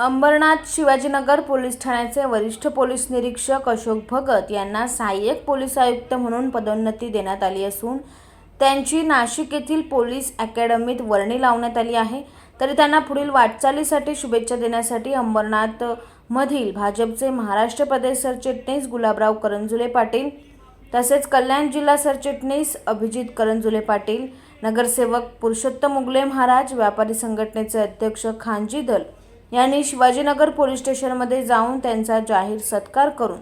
Ambernath Shivajinagar police ठाण्याचे वरिष्ठ police निरीक्षक अशोक भगत यांना सहाय्यक पोलीस आयुक्त म्हणून पदोन्नती देण्यात आली असून त्यांची नाशिक येथील पोलीस अकॅडमीत वर्णी लावण्यात आली आहे. तरी त्यांना पुढील वाटचालीसाठी शुभेच्छा देण्यासाठी अंबरनाथ मधील भाजपचे महाराष्ट्र प्रदेश सरचिटणीस गुलाबराव करंजुले पाटील तसेच कल्याण जिल्हा सरचिटणीस अभिजित करंजुले पाटील नगरसेवक पुरुषोत्तम उगले महाराज व्यापारी संघटनेचे अध्यक्ष खानजी दल यांनी शिवाजीनगर पोलीस स्टेशनमध्ये जाऊन त्यांचा जाहीर सत्कार करून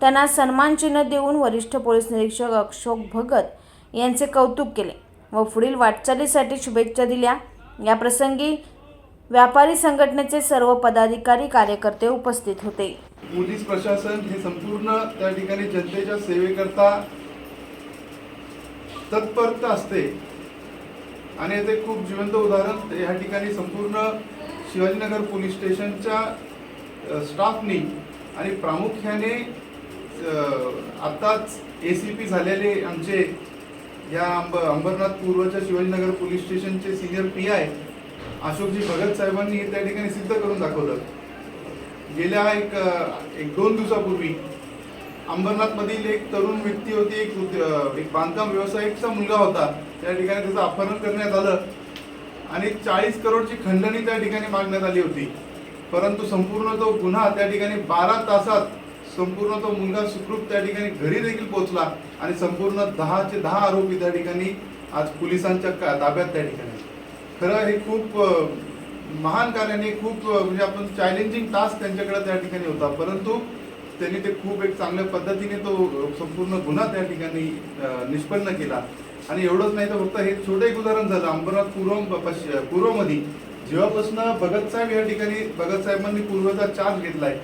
त्यांना सन्मान चिन्ह देऊन वरिष्ठ पोलीस निरीक्षक अशोक भगत यांचे कौतुक केले व पुढील वाटचालीसाठी शुभेच्छा दिल्या. याप्रसंगी व्यापारी संघटनेचे सर्व पदाधिकारी कार्यकर्ते उपस्थित होते. पोलीस प्रशासन हे संपूर्ण त्या ठिकाणी जनतेच्या सेवेकरता तत्परता असते. आणि याचे खूप जिवंत उदाहरण या ठिकाणी संपूर्ण शिवाजीनगर पोलीस स्टेशनच्या स्टाफनी आणि प्रामुख्याने आत्ताच ए सी पी झालेले आमचे या अंब अंबरनाथ पूर्वच्या शिवाजीनगर पोलीस स्टेशनचे senior P I Ashokji Bhagat साहेबांनी हे त्या ठिकाणी सिद्ध करून दाखवलं. गेल्या एक एक दोन दिवसापूर्वी अंबरनाथमधील एक तरुण व्यक्ती होती एक एक बांधकाम व्यावसायिकचा मुलगा होता. त्या ठिकाणी त्याचं अपहरण करण्यात आलं. आणि चाळीस करोडची खंडणी त्या ठिकाणी मागण्यात आली होती. परंतु संपूर्ण तो गुन्हा त्या ठिकाणी बारा तासात संपूर्ण तो मुलगा सुखरूप त्या ठिकाणी घरी देखील पोहोचला आणि संपूर्ण दहाचे दहा आरोपी त्या ठिकाणी आज पोलिसांच्या का- ताब्यात त्या ठिकाणी. खरं हे खूप महान कार्याने खूप म्हणजे आपण चॅलेंजिंग टास्क त्यांच्याकडे त्या ठिकाणी होता. परंतु त्यांनी ते खूप एक चांगल्या पद्धतीने तो संपूर्ण गुन्हा त्या ठिकाणी निष्पन्न केला. आणि एवढंच नाही तर फक्त हे छोटं एक उदाहरण झालं अंबरनाथ पूर्व पूर्वमध्ये जेव्हापासून भगत साहेब या ठिकाणी भगत साहेबांनी पूर्वचा चार्ज घेतलाय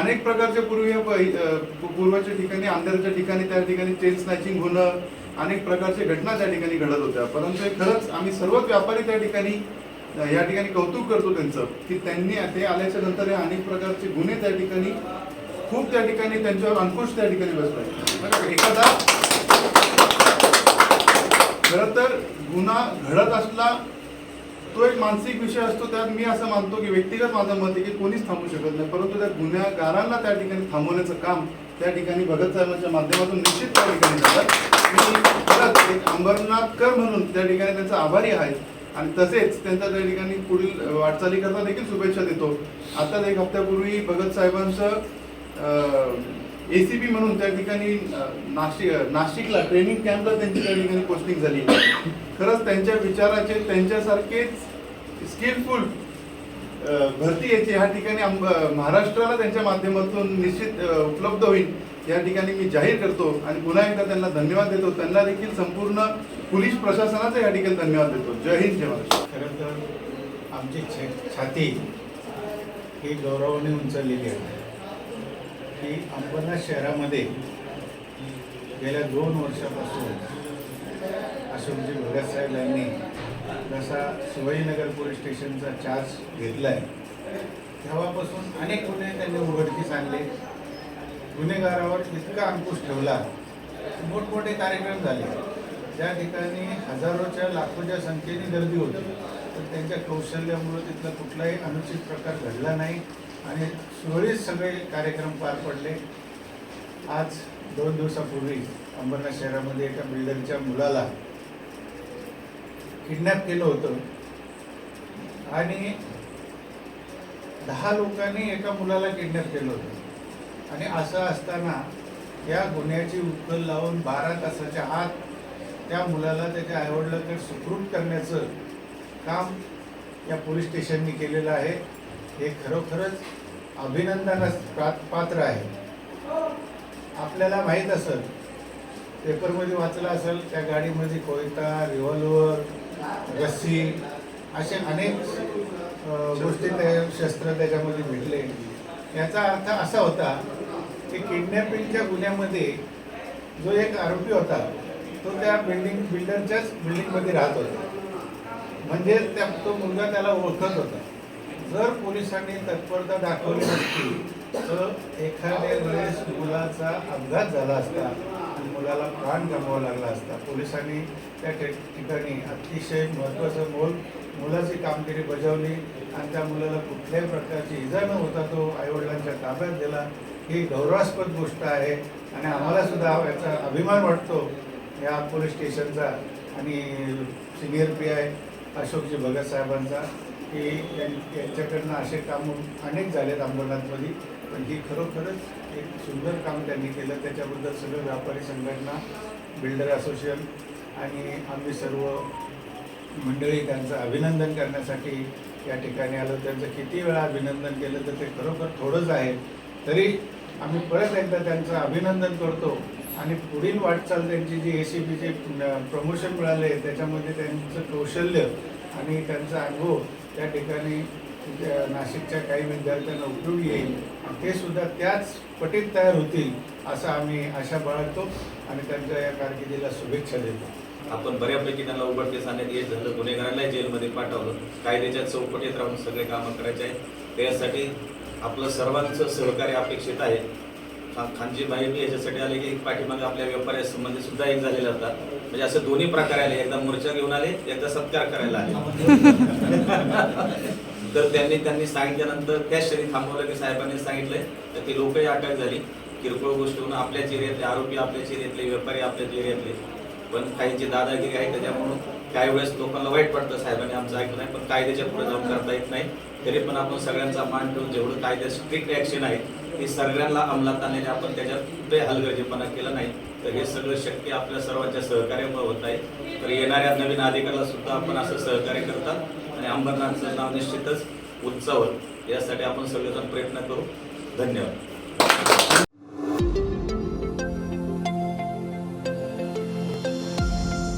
अनेक प्रकारच्या पूर्वी पूर्वच्या ठिकाणी अंधेरच्या ठिकाणी त्या ठिकाणी चेन स्नॅचिंग होणं अनेक प्रकारच्या घटना त्या ठिकाणी घडत होत्या. परंतु हे खरंच आम्ही सर्वच व्यापारी त्या ठिकाणी या ठिकाणी कौतुक करतो त्यांचं की त्यांनी ते आल्याच्यानंतर हे अनेक प्रकारचे गुन्हे त्या ठिकाणी खूप त्या ठिकाणी त्यांच्यावर अंकुश त्या ठिकाणी बसलाय. एखादा खरं तर गुन्हा घडत असला तो एक मानसिक विषय असतो. त्यात मी असं मानतो की व्यक्तिगत माझं मत आहे की कोणीच थांबू शकत नाही. परंतु त्या गुन्हेगारांना त्या ठिकाणी थांबवण्याचं काम त्या ठिकाणी भगत साहेबांच्या माध्यमातून निश्चित त्या ठिकाणी झालं मी खरंच एक अंबरनाथकर म्हणून त्या ठिकाणी त्यांचा आभारी आहे. आणि तसेच त्यांच्या त्या ठिकाणी पुढील वाटचाली करता देखील शुभेच्छा देतो. आताच एक हप्त्यापूर्वी भगत साहेबांचं एसीबी म्हणून त्या ठिकाणी नाशिक नाशिकला ट्रेनिंग कॅम्पला त्यांची त्या ठिकाणी पोस्टिंग झाली. खरंच त्यांच्या विचाराचे त्यांच्यासारखेच स्किलफुल भरती याची ह्या ठिकाणी आम- महाराष्ट्राला त्यांच्या माध्यमातून निश्चित उपलब्ध होईल या ठिकाणी मी जाहीर करतो. आणि पुन्हा एकदा त्यांना धन्यवाद देतो. त्यांना देखील संपूर्ण पोलीस प्रशासनाचा या ठिकाणी धन्यवाद देतो. जय हिंद जय महाराष्ट्र. खरं तर आमची छाती ही गौरवाने उंचरलेली आहे की अंबरनाथ शहरामध्ये गेल्या दोन वर्षापासून अशोकजी भगतसाहेब यांनी जसा शिवाजीनगर पोलीस स्टेशनचा चार्ज घेतला आहे तेव्हापासून अनेक गुन्हे त्यांनी उघडकीस आणले. गुन्हेगारावर इतका अंकुश ठेवला मोठमोठे कार्यक्रम झाले. त्या ठिकाणी हजारोच्या लाखोच्या संख्येने गर्दी होती तर त्यांच्या कौशल्यामुळे तिथला कुठलाही अनुचित प्रकार घडला नाही. आणि सुरळीत सगळे कार्यक्रम पार पडले. आज दोन दिवसापूर्वी अंबरनाथ शहरामध्ये एका बिल्डरच्या मुलाला किडनॅप केलं होतं. आणि दहा लोकांनी एका मुलाला किडनॅप केलं होतं. आणि असं असताना या गुन्ह्याची उकल लावून बारा तासाच्या आत त्या मुलाला त्याच्या आईवडिलांकडे सुखरूप करण्याचं काम या पोलीस स्टेशननी केलेलं आहे. हे खरोखरच अभिनंदनास प्रा- पात्र आहे. आपल्याला माहीत असेल पेपरमध्ये वाचलं असेल त्या गाडीमध्ये कोयता रिव्हॉल्वर रस्सी असे अनेक गोष्टी त्या शस्त्र त्याच्यामध्ये भेटले. याचा अर्थ असा होता की किडनॅपिंगच्या गुन्ह्यामध्ये जो एक आरोपी होता तो त्या बिल्डिंग बिल्डरच्याच बिल्डिंगमध्ये राहत होता. म्हणजे त्या तो मुलगा त्याला ओळखत होता. जर पोलिसांनी तत्परता दाखवली नसती तर एखाद्या वेळेस मुलाचा अपघात झाला असता आणि मुलाला प्राण गमवावा लागला असता पोलिसांनी त्या ठिकाणी अतिशय महत्त्वाचं मोल मुलाची कामगिरी बजावली आणि त्या मुलाला कुठल्याही प्रकारची इजा न होता तो आईवडिलांच्या ताब्यात दिला. ही गौरवास्पद गोष्ट आहे आणि आम्हाला सुद्धा याचा अभिमान वाटतो या पोलीस स्टेशनचा आणि senior P I Ashokji Bhagat साहेबांचा. की त्यांच्याकडनं असे कामं अनेक झालेत अंबरनाथमध्ये. पण ही खरोखरच एक सुंदर काम त्यांनी केलं. त्याच्याबद्दल सगळं व्यापारी संघटना बिल्डर असोसिएशन आणि आम्ही सर्व मंडळी त्यांचं अभिनंदन करण्यासाठी या ठिकाणी आलो. त्यांचं किती वेळा अभिनंदन केलं तर ते खरोखर थोडंच आहे. तरी आम्ही परत एकदा त्यांचं अभिनंदन करतो आणि पुढील वाटचाल त्यांची जी ए सी बीचे प्रमोशन मिळाले त्याच्यामध्ये त्यांचं कौशल्य आणि त्यांचा अनुभव त्या ठिकाणी त्या नाशिकच्या काही विद्यार्थ्यांना उपयोगी येईल. आणि ते सुद्धा त्याच पटीत तयार होतील असं आम्ही आशा बाळगतो आणि त्यांच्या या कारकिर्दीला शुभेच्छा देतो. आपण बऱ्यापैकी त्यांना उघडकीस आणण्यात येत झालं गुन्हेगारांना जेलमध्ये पाठवलं कायद्याच्या चौकटीत राहून सगळे कामं करायचे आहे त्यासाठी आपलं सर्वांचं सहकार्य अपेक्षित आहे. खानजी भाई याच्यासाठी आले की पाठीमागे आपल्या व्यापाऱ्यासंबंधी सुद्धा एक झालेला होता म्हणजे असं दोन्ही प्रकार आले. एकदा मोर्चा घेऊन आले एकदा सत्कार करायला आले. तर त्यांनी त्यांनी सांगितल्यानंतर त्याच क्षणी थांबवलं की साहेबांनी सांगितलंय तर ती लोकही अटक झाली. किरकोळ गोष्टीहून आपल्याच एरियातले आरोपी आपल्याच एरियातले व्यापारी आपल्याच एरियातले. पण काहींची दादागिरी आहे त्याच्यामुळं काही वेळेस लोकांना वाईट पडतं साहेबांनी आमचं ऐकलं नाही पण कायद्याच्या पुढे जाऊन करता येत नाही. तरी पण आपण सगळ्यांचा मान ठेवून जेवढं कायद्या स्ट्रिक्ट ॲक्शन आहे ते सगळ्यांना अंमलात आणलेले आपण त्याच्यात कुठे हलगर्जीपणा केला नाही. तर हे सगळं शक्य आपल्या सर्वांच्या सहकार्यामुळे होत आहे. तर येणाऱ्या नवीन अधिकाऱ्याला सुद्धा आपण असं सहकार्य करतात आणि अंबरनाथचं नाव निश्चितच उंचावर यासाठी आपण सगळेजण प्रयत्न करू. धन्यवाद.